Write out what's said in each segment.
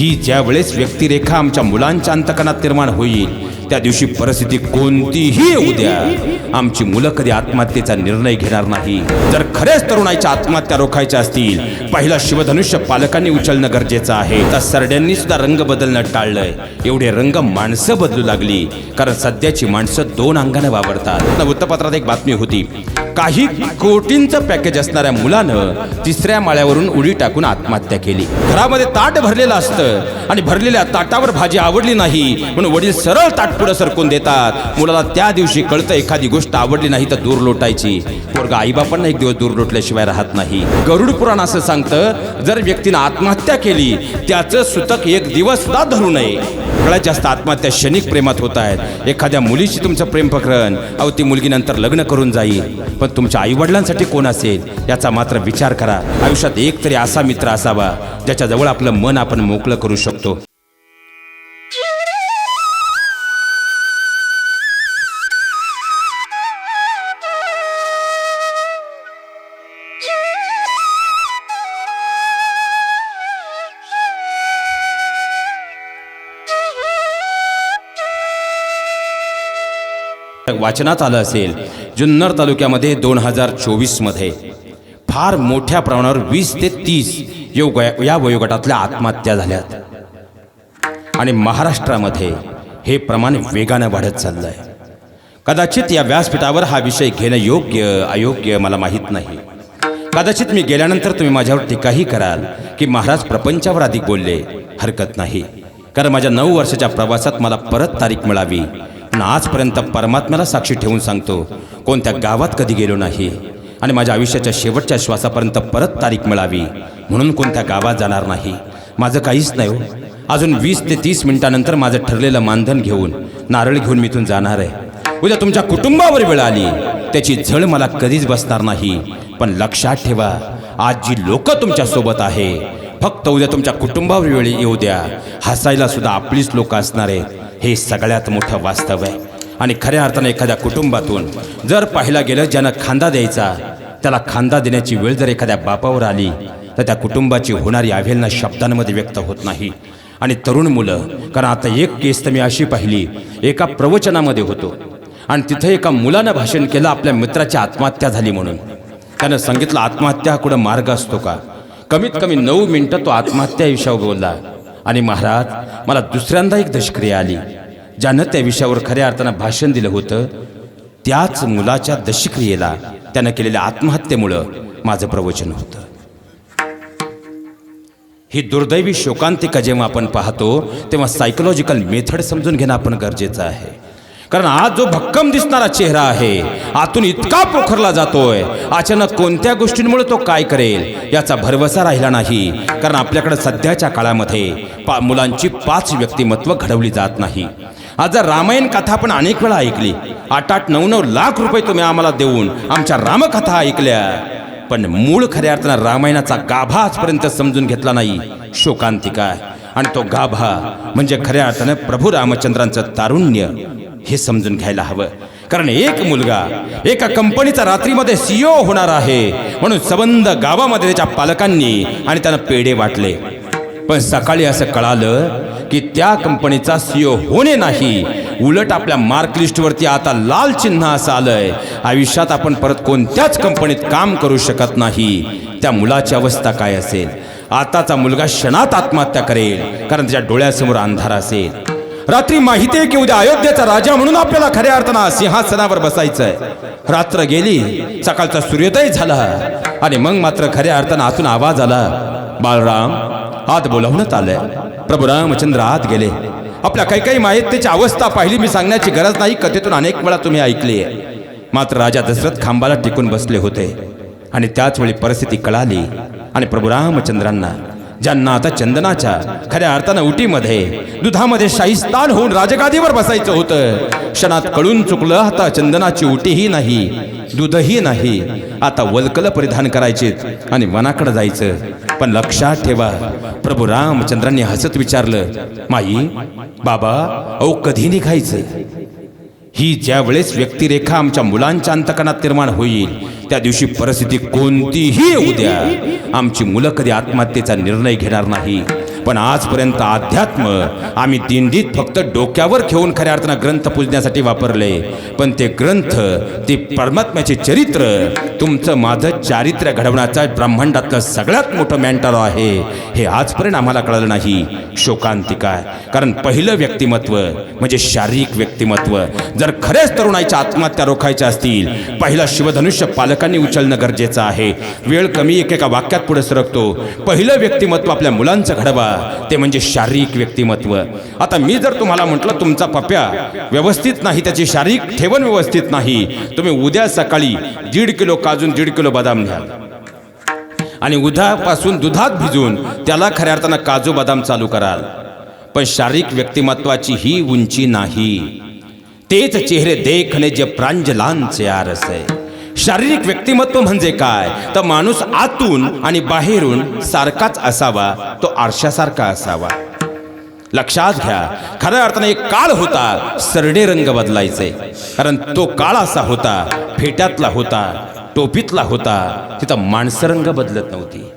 ही ज्यावेळेस व्यक्तिरेखा आमच्या मुलांच्या अंतकणात निर्माण होईल त्या दिवशी परिस्थिती कोणतीही येऊ द्या. आमची मुलं कधी आत्महत्येचा निर्णय घेणार नाही. जर खरेच तरुणाईच्या आत्महत्या रोखायच्या असतील पहिला शिवधनुष्य पालकांनी उचलणं गरजेचं आहे. तर सरड्यांनी सुद्धा रंग बदलणं टाळलंय. एवढे रंग माणसं बदलू लागली. कारण सध्याची माणसं दोन अंगाने वावरतात. वृत्तपत्रात एक बातमी होती. काही कोटींचं पॅकेज असणाऱ्या मुलानं तिसऱ्या माळ्यावरून उडी टाकून आत्महत्या केली. घरामध्ये ताट भरलेलं असतं आणि भरलेल्या ताटावर भाजी आवडली नाही. म्हणून वडील सरळ ताट पुढं सरकून देतात. मुलाला त्या दिवशी कळतं एखादी गोष्ट आवडली नाही तर दूर लोटायची. पोरगा आईबापांना एक दिवस दूर लोटल्याशिवाय राहत नाही. गरुड पुराण असं सांगतं जर व्यक्तीनं आत्महत्या केली त्याचं सुतक एक दिवस सुद्धा धरू नये. सगळ्यात जास्त आत्महत्या क्षणिक प्रेमात होत आहेत. एखाद्या मुलीशी तुमचं प्रेम प्रकरण अहो ती मुलगी नंतर लग्न करून जाईल. पण तुमच्या आईवडिलांसाठी कोण असेल याचा मात्र विचार करा. आयुष्यात एक तरी असा मित्र असावा ज्याच्याजवळ आपलं मन आपण मोकळं करू शकतो. वाचनात आलं असेल जुन्नर तालुक्यामध्ये दोन हजार चोवीसमध्ये. फार मोठ्या प्रमाणावर वीस ते तीस योग या वयोगटातल्या आत्महत्या झाल्यात. आणि महाराष्ट्रामध्ये हे प्रमाण वेगानं वाढत चाललं आहे कदाचित या व्यासपीठावर हा विषय घेणं योग्य अयोग्य मला माहीत नाही. कदाचित मी गेल्यानंतर तुम्ही माझ्यावर टीकाही कराल की महाराज प्रपंचावर अधिक बोलले हरकत नाही. कारण माझ्या नऊ वर्षाच्या प्रवासात मला परत तारीख मिळावी आणि आजपर्यंत परमात्म्याला साक्षी ठेवून सांगतो कोणत्या गावात कधी गेलो नाही. आणि माझ्या आयुष्याच्या शेवटच्या श्वासापर्यंत परत तारीख मिळावी म्हणून कोणत्या गावात जाणार नाही. माझं काहीच नाही हो. अजून वीस ते तीस मिनिटानंतर माझं ठरलेलं मानधन घेऊन नारळ घेऊन मी इथून जाणार आहे. उद्या तुमच्या कुटुंबावर वेळ आली. त्याची झळ मला कधीच बसणार नाही. पण लक्षात ठेवा आज जी लोक तुमच्यासोबत आहे. फक्त उद्या तुमच्या कुटुंबावर वेळ येऊ द्या. हसायला सुद्धा आपलीच लोक असणार आहेत. हे सगळ्यात मोठं वास्तव आहे. आणि खऱ्या अर्थानं एखाद्या कुटुंबातून जर पाहिला गेलं ज्यानं खांदा द्यायचा त्याला खांदा देण्याची वेळ जर एखाद्या बापावर आली तर त्या कुटुंबाची होणारी अवेलना शब्दांमध्ये व्यक्त होत नाही. आणि तरुण मुलं कारण आता एक केस तर मी अशी पाहिली एका प्रवचनामध्ये होतो. आणि तिथे एका मुलानं भाषण केलं आपल्या मित्राची आत्महत्या झाली म्हणून. त्यानं सांगितलं आत्महत्या हा कुठं मार्ग असतो का? कमीत कमी नऊ मिनटं तो आत्महत्या विषयावर बोलला. आणि महाराज मला दुसऱ्यांदा एक दशक्रिया आली ज्यानं त्या विषयावर खऱ्या अर्थानं भाषण दिलं होतं. त्याच मुलाच्या दशक्रियेला त्यानं केलेल्या आत्महत्येमुळं माझं प्रवचन होतं. ही दुर्दैवी शोकांतिका जेव्हा आपण पाहतो तेव्हा सायकोलॉजिकल मेथड समजून घेणं आपण गरजेचं आहे. कारण आज जो भक्कम दिसणारा चेहरा आहे आतून इतका पोखरला जातोय. अचानक कोणत्या गोष्टींमुळे तो काय करेल याचा भरवसा राहिला नाही. कारण आपल्याकडे सध्याच्या काळामध्ये पा मुलांची पाच व्यक्तिमत्व घडवली जात नाही. आज जर रामायण कथा आपण अनेक वेळा ऐकली आठ आठ नऊ नऊ लाख रुपये तुम्ही आम्हाला देऊन आमच्या रामकथा ऐकल्या पण मूळ खऱ्या अर्थानं रामायणाचा गाभा आजपर्यंत समजून घेतला नाही शोकांतिका. आणि तो गाभा म्हणजे खऱ्या अर्थानं प्रभू रामचंद्रांचं तारुण्य. हे समजून घ्यायला हवं. कारण एक मुलगा एका कंपनीचा रात्रीमध्ये सीओ होणार आहे. म्हणून सबंध गावामध्ये त्याच्या पालकांनी आणि त्यांना पेढे वाटले. पण सकाळी असं कळालं की त्या कंपनीचा सीओ होणे नाही. उलट आपल्या मार्क लिस्टवरती आता लाल चिन्ह असं आलंय. आयुष्यात आपण परत कोणत्याच कंपनीत काम करू शकत नाही. त्या मुलाची अवस्था काय असेल? आताचा मुलगा क्षणात आत्महत्या करेल. कारण त्याच्या डोळ्यासमोर अंधार असेल. रात्री माहिती आहे की उद्या अयोध्येचा राजा म्हणून आपल्याला खऱ्या अर्थानं सिंहासनावर बसायचंय. रात्र गेली सकाळचा सूर्योदय झाला आणि मग मात्र खऱ्या अर्थानं आतून आवाज आला. बाळराम आत बोलावण्यात आलंय. प्रभू रामचंद्र आत गेले. आपल्या काही काही माहितीची अवस्था पाहिली मी सांगण्याची गरज नाही. कथेतून अनेक वेळा तुम्ही ऐकली मात्र राजा दशरथ खांबाला टिकून बसले होते. आणि त्याच वेळी परिस्थिती कळाली. आणि प्रभू रामचंद्रांना ज्यांना आता चंदनाच्या खऱ्या अर्थानं उटीमध्ये दुधामध्ये शाहीस्तान होऊन राजगादीवर बसायचं होतं. क्षणात कळून चुकलं आता चंदनाची उटीही नाही दूधही नाही. आता वलकल परिधान करायचे आणि वनाकडे जायचं. पण लक्षात ठेवा प्रभू रामचंद्रांनी हसत विचारलं माई बाबा अहो कधी निघायचं? ही ज्यावेळेस व्यक्तिरेखा आमच्या मुलांच्या अंतकणात निर्माण होईल त्या दिवशी परिस्थिती कोणतीही येऊ द्या. आमची मुलं कधी आत्महत्येचा निर्णय घेणार नाही. पण आजपर्यंत अध्यात्म आम्ही दिंडीत फक्त डोक्यावर घेऊन खऱ्या अर्थानं ग्रंथ पूजण्यासाठी वापरले. पण ते ग्रंथ ते परमात्म्याचे चरित्र तुमचं माझं चारित्र्य घडवण्याचा ब्रह्मांडातलं सगळ्यात मोठं मॅन्टर आहे हे आजपर्यंत आम्हाला कळलं नाही. शोकांतिका कारण पहिलं व्यक्तिमत्व म्हणजे शारीरिक व्यक्तिमत्व. जर खरेच तरुणाईच्या आत्महत्या रोखायच्या असतील पहिला शिवधनुष्य पालकांनी उचलणं गरजेचं आहे. वेळ कमी एकेका वाक्यात पुढे सरकतो. पहिलं व्यक्तिमत्व आपल्या मुलांचं घडवा. ते म्हणजे शारीरिक व्यक्तिमत्व. आता मी जर तुम्हाला म्हटलं तुमचा पप्या व्यवस्थित नाही त्याची शारीरिक ठेवण व्यवस्थित नाही तुम्ही उद्या सकाळी दीड किलो काजून दीड किलो बदाम घ्याल. आणि उद्यापासून दुधात भिजून त्याला खऱ्या अर्थानं काजू बदाम चालू कराल. पण शारीरिक व्यक्तिमत्वाची ही उंची नाही. तेच चेहरे देखणे जे प्रांजलांचे आरस. आहे शारीरिक व्यक्तिमत्व म्हणजे काय? तर माणूस आतून आणि बाहेरून सारखाच असावा तो आरशासारखा असावा. लक्षात घ्या खऱ्या अर्थाने एक काळ होता सरडे रंग बदलायचे. कारण तो काळ असा होता फेट्यातला होता टोपीतला होता तिथं माणसं रंग बदलत नव्हती.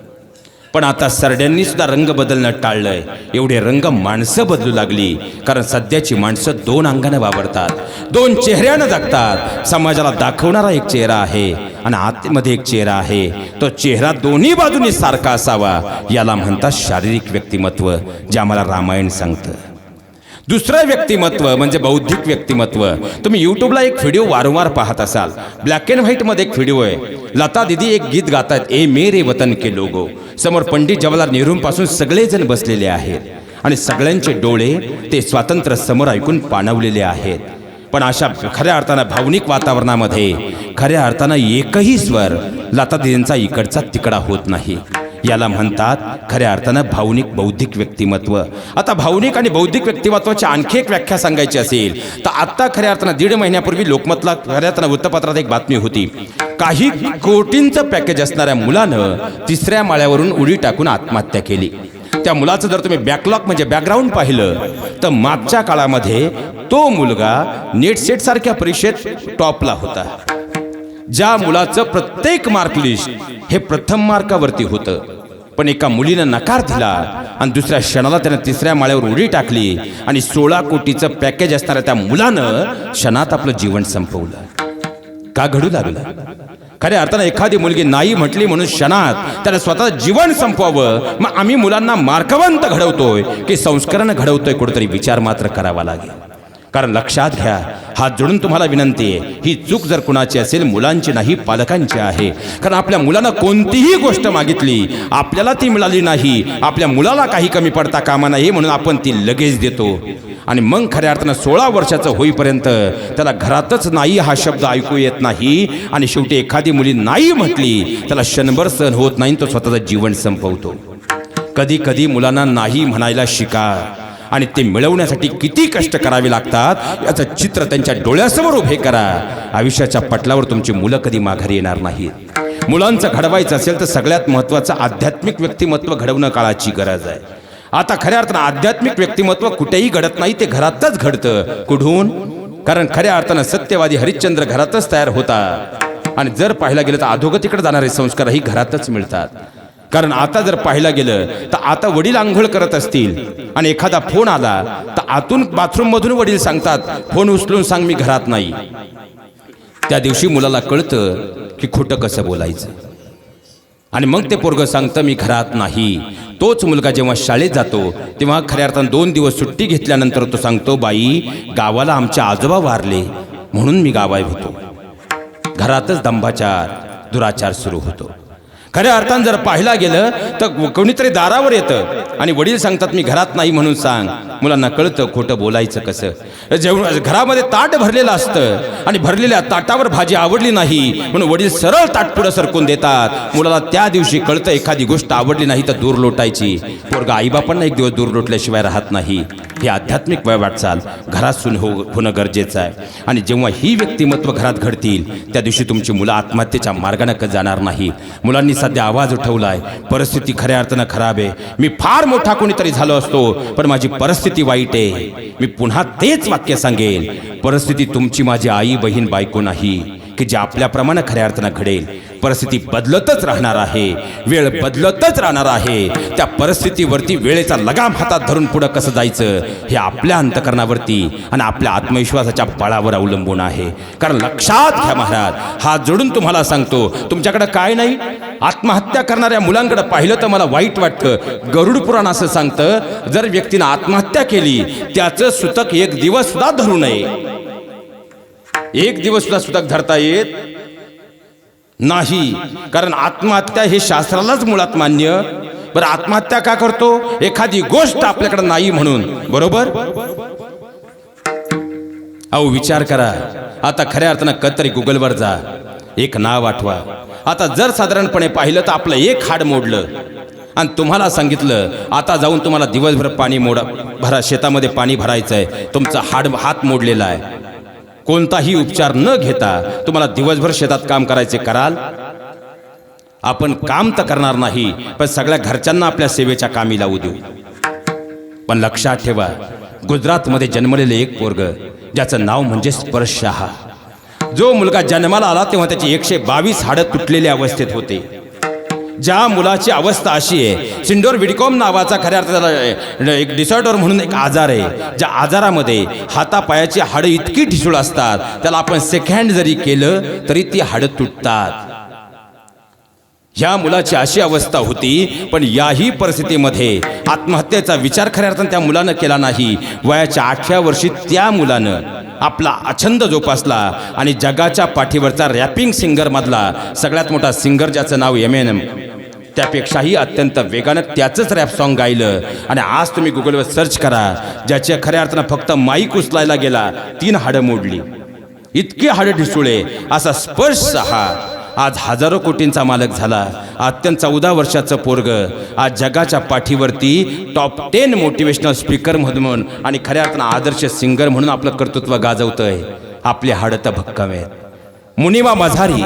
पण आता सरड्यांनी सुद्धा रंग बदलणं टाळलंय. एवढे रंग माणसं बदलू लागली. कारण सध्याची माणसं दोन अंगानं वावरतात. दोन चेहऱ्यानं जगतात. समाजाला दाखवणारा एक चेहरा आहे आणि आतमध्ये एक चेहरा आहे. तो चेहरा दोन्ही बाजूनी सारखा असावा याला म्हणतात शारीरिक व्यक्तिमत्व जे आम्हाला रामायण सांगतं. दुसरं व्यक्तिमत्व म्हणजे बौद्धिक व्यक्तिमत्व. तुम्ही यूट्यूबला एक व्हिडिओ वारंवार पाहत असाल. ब्लॅक अँड व्हाईटमध्ये एक व्हिडिओ आहे. लता दिदी एक गीत गातात ए मेरे वतन के लोगो. समोर पंडित जवाहरलाल नेहरूंपासून सगळेजण बसलेले आहेत. आणि सगळ्यांचे डोळे ते स्वातंत्र्य समोर ऐकून पाणवलेले आहेत. पण अशा खऱ्या अर्थानं भावनिक वातावरणामध्ये खऱ्या अर्थानं एकही स्वर लता दिदींचा इकडचा तिकडा होत नाही. याला म्हणतात खऱ्या अर्थानं भावनिक बौद्धिक व्यक्तिमत्व. आता भावनिक आणि बौद्धिक व्यक्तिमत्वाची आणखी एक व्याख्या सांगायची असेल तर आत्ता खऱ्या अर्थानं दीड महिन्यापूर्वी लोकमतला खऱ्या अर्थानं वृत्तपत्रात एक बातमी होती. काही कोटींचं पॅकेज असणाऱ्या मुलानं तिसऱ्या माळ्यावरून उडी टाकून आत्महत्या केली. त्या मुलाचं जर तुम्ही बॅकलॉग म्हणजे बॅकग्राऊंड पाहिलं तर मागच्या काळामध्ये तो मुलगा नेट सारख्या परीक्षेत टॉपला होता. ज्या मुलाचं प्रत्येक मार्क लिस्ट हे प्रथम मार्कावरती होतं. पण एका मुलीनं नकार दिला आणि दुसऱ्या क्षणाला त्यानं तिसऱ्या माळ्यावर उडी टाकली आणि सोळा कोटीचं पॅकेज असणाऱ्या त्या मुलानं क्षणात आपलं जीवन संपवलं. का घडू लागलं? खऱ्या अर्थानं एखादी मुलगी नाही म्हटली म्हणून क्षणात त्याला स्वतः जीवन संपवावं. मग आम्ही मुलांना मार्कवंत घडवतोय की संस्करण घडवतोय कुठेतरी विचार मात्र करावा लागेल. कारण लक्षात घ्या हात जोडून तुम्हाला विनंती आहे ही चूक जर कुणाची असेल मुलांची नाही पालकांची आहे. कारण आपल्या मुलांना कोणतीही गोष्ट मागितली आपल्याला ती मिळाली नाही आपल्या मुलाला काही कमी पडता कामा नाही म्हणून आपण ती लगेच देतो. आणि मग खऱ्या अर्थानं सोळा वर्षाचं होईपर्यंत त्याला घरातच नाही हा शब्द ऐकू येत नाही आणि शेवटी एखादी मुली नाही म्हटली त्याला क्षणभर सहन होत नाही तो स्वतःचं जीवन संपवतो. कधी कधी मुलांना नाही म्हणायला शिका. आणि ते मिळवण्यासाठी किती कष्ट करावे लागतात याचं चित्र त्यांच्या डोळ्यासमोर उभे करा. आयुष्याच्या पटलावर तुमची मुलं कधी माघारी येणार नाहीत. मुलांचं घडवायचं असेल तर सगळ्यात महत्त्वाचं आध्यात्मिक व्यक्तिमत्व घडवणं काळाची गरज आहे. आता खऱ्या अर्थानं आध्यात्मिक व्यक्तिमत्व कुठेही घडत नाही ते घरातच घडतं. कुठून? कारण खऱ्या अर्थानं सत्यवादी हरिश्चंद्र घरातच तयार होता आणि जर पाहायला गेलं तर अधोगतीकडे जाणारे संस्कारही घरातच मिळतात. कारण आता जर पाहायला गेलं तर आता वडील आंघोळ करत असतील आणि एखादा फोन आला तर आतून बाथरूममधून वडील सांगतात फोन उचलून सांग मी घरात नाही. त्या दिवशी मुलाला कळतं की खोटं कसं बोलायचं. आणि मग ते पोरग सांगतं मी घरात नाही. तोच मुलगा जेव्हा शाळेत जातो तेव्हा खऱ्या अर्थानं दोन दिवस सुट्टी घेतल्यानंतर तो सांगतो बाई गावाला आमचे आजोबा वारले म्हणून मी गावाय होतो. घरातच दंभाचार दुराचार सुरू होतो. खऱ्या अर्थानं जर पाहायला गेलं तर कोणीतरी दारावर येतं. आणि वडील सांगतात मी घरात नाही म्हणून सांग. मुलांना कळतं खोटं बोलायचं कसं. जेवण घरामध्ये ताट भरलेलं असतं. आणि भरलेल्या ताटावर भाजी आवडली नाही म्हणून वडील सरळ ताट पुढं सरकून देतात. मुलाला त्या दिवशी कळतं एखादी गोष्ट आवडली नाही तर दूर लोटायची. पोरगा आईबापांना एक दिवस दूर लोटल्याशिवाय राहत नाही. ही आध्यात्मिक वय वाटचाल घरात हो होणं गरजेचं आहे. आणि जेव्हा ही व्यक्तिमत्व घरात घडतील त्या दिवशी तुमची मुलं आत्महत्येच्या मार्गाने जाणार नाही मुलांनी सध्या आवाज उठवला आहे परिस्थिती खऱ्या अर्थानं खराब आहे. मी फार मोठा कोणीतरी झालो असतो पण माझी परिस्थिती वाईट आहे. मी पुन्हा तेच वाक्य सांगेन. परिस्थिती तुमची माझी आई बहीण बायको नाही की जे आपल्याप्रमाणे खऱ्या अर्थानं घडेल. परिस्थिती बदलतच राहणार आहे. वेळ बदलतच राहणार आहे. त्या परिस्थितीवरती वेळेचा लगाम हातात धरून पुढं कसं जायचं? हे आपल्या अंतकरणावरती आणि आपल्या आत्मविश्वासाच्या बळावर अवलंबून आहे. कारण लक्षात घ्या महाराज हात जोडून तुम्हाला सांगतो तुमच्याकडे काय नाही? आत्महत्या करणाऱ्या मुलांकडे पाहिलं तर मला वाईट वाटतं. गरुड पुराण असं सांगतं जर व्यक्तीनं आत्महत्या केली त्याचं सुतक एक दिवस सुद्धा धरू नये. एक दिवस सुद्धा सुतक धरता येत नाही. कारण आत्महत्या हे शास्त्रालाच मुळात मान्य. बरं आत्महत्या का करतो? एखादी गोष्ट आपल्याकडे नाही म्हणून. बरोबर? अहो विचार करा. आता खऱ्या अर्थानं कतरी गुगलवर जा. एक नाव आठवा. आता जर साधारणपणे पाहिलं तर आपलं एक हाड मोडलं. आणि तुम्हाला सांगितलं आता जाऊन तुम्हाला दिवसभर पाणी मोडा भरा शेतामध्ये पाणी भरायचं आहे तुमचा हाड हात मोडलेला आहे. कोणताही उपचार न घेता तुम्हाला दिवसभर शेतात काम करायचे कराल? आपण काम तर करणार नाही पण सगळ्या घरच्यांना आपल्या सेवेच्या कामी लावू देऊ. पण लक्षात ठेवा गुजरातमध्ये जन्मलेले एक पोरग ज्याचं नाव म्हणजे स्पर्शहा जो मुलगा जन्माला आला तेव्हा त्याची एकशे बावीस हाडं तुटलेल्या अवस्थेत होते. ज्या मुलाची अवस्था अशी आहे सिंडोर विडकॉम नावाचा खऱ्या अर्थाला एक डिसऑर्डर म्हणून एक आजार आहे. ज्या आजारामध्ये हातापायाची हाडं इतकी ठिसूळ असतात त्याला आपण सेकंड जरी केलं तरी ती हाडं तुटतात. ह्या मुलाची अशी अवस्था होती पण याही परिस्थितीमध्ये आत्महत्येचा विचार खऱ्या अर्थानं त्या मुलानं केला नाही. वयाच्या आठव्या वर्षी त्या मुलानं आपला अछंद जोपासला आणि जगाच्या पाठीवरचा रॅपिंग सिंगर मधला सगळ्यात मोठा सिंगर ज्याचं नाव एम एन एम त्यापेक्षाही अत्यंत वेगानं त्याचंच रॅप सॉन्ग गायलं. आणि आज तुम्ही गुगलवर सर्च करा ज्याच्या खऱ्या अर्थानं फक्त माईक उचलायला गेला तीन हाडं मोडली. इतके हाडं ढिसुळे असा स्पर्श हा. आज हजारो कोटींचा मालक झाला. अत्यंत चौदा वर्षाचं पोरग. आज जगाच्या पाठीवरती टॉप टेन मोटिवेशनल स्पीकर म्हणून आणि खऱ्या अर्थानं आदर्श सिंगर म्हणून आपलं कर्तृत्व गाजवतंय. आपले हाडं तर भक्कम आहेत. मुनिमा मझारी.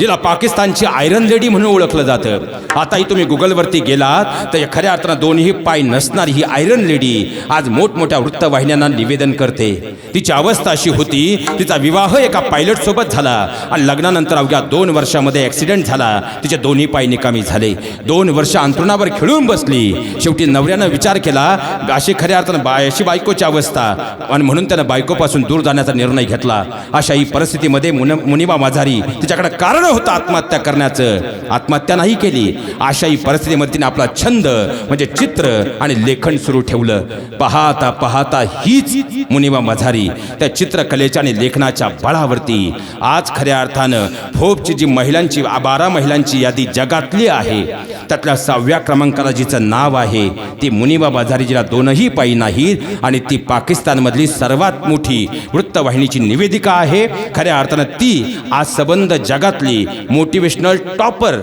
जिला पाकिस्तानची आयरन लेडी म्हणून ओळखलं जातं. आताही तुम्ही गुगलवरती गेलात तर या खऱ्या अर्थानं दोन्ही पाय नसणारी ही आयरन लेडी आज मोठमोठ्या वृत्तवाहिन्यांना निवेदन करते. तिची अवस्था अशी होती तिचा विवाह एका पायलट सोबत झाला आणि लग्नानंतर अवघ्या दोन वर्षामध्ये ॲक्सिडेंट झाला. तिचे दोन्ही पाय निकामी झाले. दोन वर्ष अंतरुणावर खेळून बसली. शेवटी नवऱ्यानं विचार केला अशी खऱ्या अर्थानं बाय अशी बायकोची अवस्था. आणि म्हणून त्यानं बायकोपासून दूर जाण्याचा निर्णय घेतला. अशा ही परिस्थितीमध्ये मुन मुनिबा माझारी तिच्याकडे कारण होतं आत्महत्या करण्याचं. आत्महत्या नाही केली. अशाही परिस्थितीमध्ये तिने आपला छंद म्हणजे चित्र आणि लेखन सुरू ठेवलं. पाहता पाहता हीच मुनिबा मझारी. त्या चित्रकलेच्या आणि लेखनाच्या बळावरती. आज खऱ्या अर्थानं फोपची जी महिलांची बारा महिलांची यादी जगातली आहे. त्यातल्या सहाव्या क्रमांकाला जिचं नाव आहे ती मुनिबा बाजारी जिला दोनही पायी नाहीत आणि ती पाकिस्तानमधली सर्वात मोठी वृत्तवाहिनीची निवेदिका आहे. खऱ्या अर्थानं ती आज सबंध जगातली मोटिवेशनल टॉपर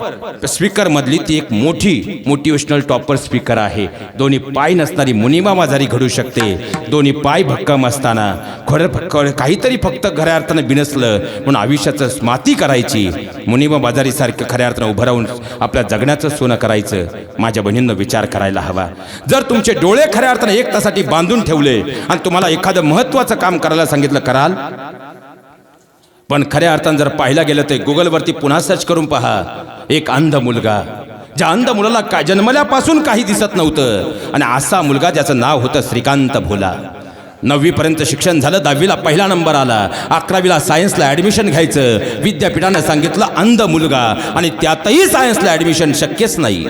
स्पीकर मधली ती एक मोठी मोटिवेशनल टॉपर स्पीकर आहे. दोन्ही पाय नसणारी मुनिमा माझारी घडू शकते. दोन्ही पाय भक्कम असताना खरं खरं काहीतरी फक्त खऱ्या अर्थानं बिनसलं म्हणून आयुष्याचं स्माती करायची. मुनिमा बाजारीसारखं खऱ्या अर्थानं उभं राहून आपल्या जगण्याचं सोनं करायचं. माझ्या बहिणींना विचार करायला हवा. जर तुमचे डोळे खऱ्या अर्थानं एक तासाठी बांधून ठेवले आणि तुम्हाला एखादं महत्वाचं काम करायला सांगितलं कराल? पण खऱ्या अर्थानं जर पाहिलं गेलं तर गुगलवरती पुन्हा सर्च करून पहा. एक अंध मुलगा. ज्या अंध मुलाला काय जन्मल्यापासून काही दिसत नव्हतं. आणि असा मुलगा ज्याचं नाव होतं श्रीकांत भोला. नववीपर्यंत शिक्षण झालं दहावीला पहिला नंबर आला. अकरावीला सायन्सला ॲडमिशन घ्यायचं. विद्यापीठानं सांगितलं अंध मुलगा. आणि त्यातही सायन्सला ॲडमिशन शक्यच नाही.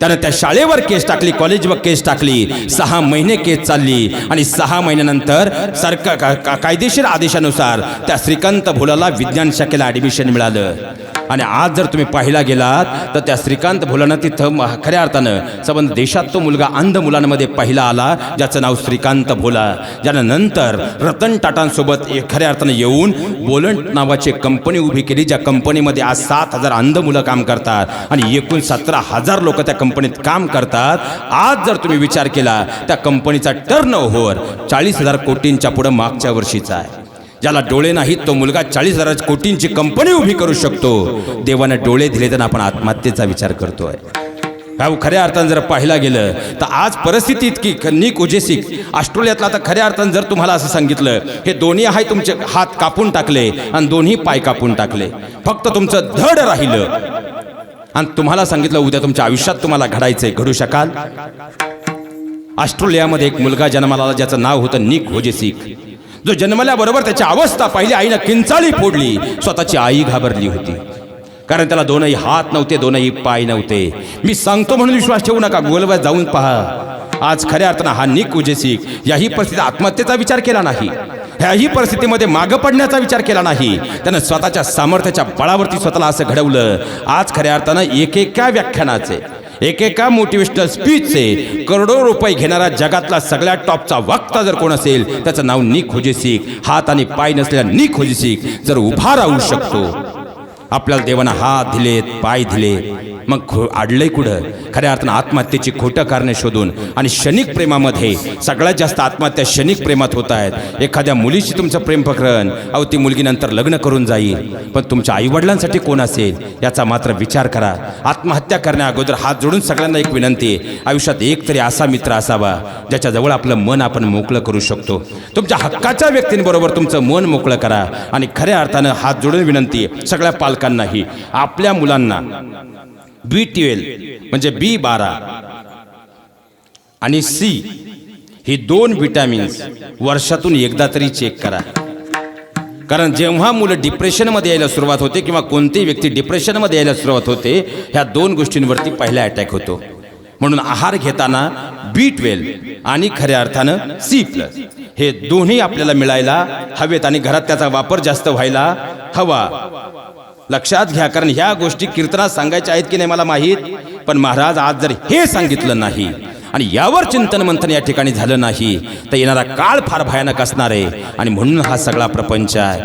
त्यानं त्या शाळेवर केस टाकली कॉलेजवर केस टाकली. सहा महिने केस चालली. आणि सहा महिन्यानंतर सरकार का- कायदेशीर आदेशानुसार त्या श्रीकांत भोलाला विज्ञान शाखेला ॲडमिशन मिळालं. आणि आज जर तुम्ही पाहिला गेलात तर त्या श्रीकांत भोलानं तिथं खऱ्या अर्थानं संबंध देशात तो मुलगा अंध मुलांमध्ये पहिला आला ज्याचं नाव श्रीकांत भोला. ज्यानं नंतर रतन टाटांसोबत खऱ्या अर्थानं येऊन बोलंट नावाची कंपनी उभी केली ज्या कंपनीमध्ये आज सात हजार अंध मुलं काम करतात आणि एकूण सतरा हजार लोक त्या कंपनीत काम करतात. आज जर तुम्ही विचार केला त्या कंपनीचा टर्न ओव्हर चाळीस हजार कोटींच्या पुढं मागच्या वर्षीचा आहे. ज्याला डोळे नाहीत तो मुलगा चाळीस हजार कोटींची कंपनी उभी करू शकतो. देवाने डोळे दिले तर आपण आत्महत्येचा विचार करतोय. भाऊ खऱ्या अर्थानं जर पाहिला गेलं तर आज परिस्थिती इतकी निक ओजेसिक ऑस्ट्रेलियातला आता खऱ्या अर्थानं जर तुम्हाला असं सांगितलं हे दोन्ही हाय तुमचे हात कापून टाकले आणि दोन्ही पाय कापून टाकले. फक्त तुमचं धड राहिलं. आणि तुम्हाला सांगितलं उद्या तुमच्या आयुष्यात तुम्हाला घडायचंय घडू शकाल. ऑस्ट्रेलियामध्ये एक मुलगा जन्माला ज्याचं नाव होतं निक होजेसिक जो जन्मल्याबरोबर त्याची अवस्था पाहिली आईनं किंचाळी फोडली स्वतःची आई घाबरली होती. कारण त्याला दोनही हात नव्हते दोनही पाय नव्हते. मी सांगतो म्हणून विश्वास ठेवू नका गोलवर जाऊन पहा. आज खऱ्या अर्थानं हा निक उजेसिक याही परिस्थितीत आत्महत्येचा विचार केला नाही. ह्याही परिस्थितीमध्ये मागं पडण्याचा विचार केला नाही. त्यानं स्वतःच्या सामर्थ्याच्या बळावरती स्वतःला असं घडवलं. आज खऱ्या अर्थानं एकेका व्याख्यानाचे एकेका मोटिवेशनल स्पीचचे करोडो रुपये घेणारा जगातला सगळ्यात टॉपचा वक्ता जर कोण असेल त्याचं नाव निक होजेसिक. हात आणि पाय नसलेला निक होजेसिक जर उभा राहू शकतो आपल्याला देवानं हात दिलेत पाय दिले मग खो आडलंय कुठं? खऱ्या अर्थानं आत्महत्येची खोटं कारणे शोधून आणि क्षणिक प्रेमामध्ये सगळ्यात जास्त आत्महत्या क्षणिक प्रेमात होत आहेत. एखाद्या मुलीशी तुमचं प्रेम प्रकरण अहो ती मुलगी नंतर लग्न करून जाईल. पण तुमच्या आईवडिलांसाठी कोण असेल याचा मात्र विचार करा. आत्महत्या करण्या अगोदर हात जोडून सगळ्यांना एक विनंती आहे आयुष्यात एक तरी असा मित्र असावा ज्याच्याजवळ आपलं मन आपण मोकळं करू शकतो. तुमच्या हक्काच्या व्यक्तींबरोबर तुमचं मन मोकळं करा आणि खऱ्या अर्थानं हात जोडून विनंती सगळ्या पालकांनाही आपल्या मुलांना. बी ट्वेल्व म्हणजे बी बारा आणि सी ही दोन विटॅमिन्स वर्षातून एकदा तरी चेक करा. कारण जेव्हा मुलं डिप्रेशनमध्ये यायला सुरुवात होते किंवा कोणतीही व्यक्ती डिप्रेशनमध्ये यायला सुरुवात होते ह्या दोन गोष्टींवरती पहिला अटॅक होतो. म्हणून आहार घेताना बी ट्वेल्व आणि खऱ्या अर्थानं सी प्लस हे दोन्ही आपल्याला मिळायला हवेत आणि घरात त्याचा वापर जास्त व्हायला हवा. लक्षात घ्या कारण ह्या गोष्टी कीर्तनात सांगायच्या आहेत की नाही मला माहीत पण महाराज आज जर हे सांगितलं नाही आणि यावर चिंतन मंथन या ठिकाणी झालं नाही तर येणारा काळ फार भयानक असणार आहे. आणि म्हणून हा सगळा प्रपंच आहे.